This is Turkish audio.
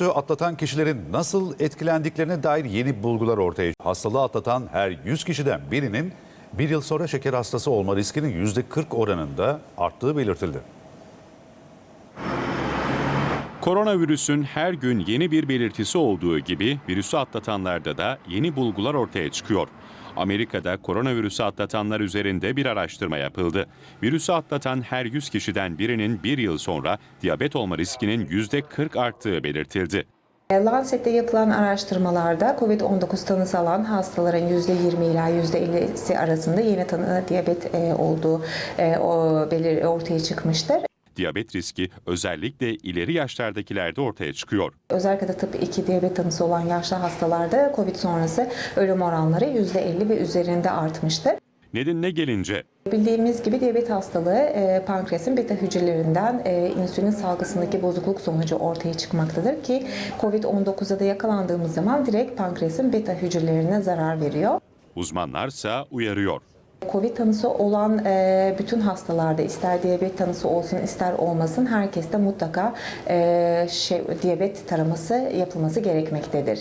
Atlatan kişilerin nasıl etkilendiklerine dair yeni bulgular ortaya. Hastalığı atlatan her 100 kişiden birinin bir yıl sonra şeker hastası olma riskinin %40 oranında arttığı belirtildi. Koronavirüsün her gün yeni bir belirtisi olduğu gibi virüsü atlatanlarda da yeni bulgular ortaya çıkıyor. Amerika'da koronavirüsü atlatanlar üzerinde bir araştırma yapıldı. Virüsü atlatan her 100 kişiden birinin bir yıl sonra diyabet olma riskinin %40 arttığı belirtildi. Lancet'te yapılan araştırmalarda COVID-19 tanısı alan hastaların %20 ila %50'si arasında yeni tanı diyabet e, olduğu e, ortaya çıkmıştır. Diyabet riski özellikle ileri yaşlardakilerde ortaya çıkıyor. Özellikle de tıp 2 diyabet tanısı olan yaşlı hastalarda COVID sonrası ölüm oranları %50 ve üzerinde artmıştır. Nedenine gelince Bildiğimiz gibi diyabet hastalığı e, pankreasın beta hücrelerinden e, insülin salgısındaki bozukluk sonucu ortaya çıkmaktadır ki COVID-19'a da yakalandığımız zaman direkt pankreasın beta hücrelerine zarar veriyor. uzmanlarsa uyarıyor. Covid tanısı olan e, bütün hastalarda ister diyabet tanısı olsun ister olmasın herkeste mutlaka e, şey, diyabet taraması yapılması gerekmektedir.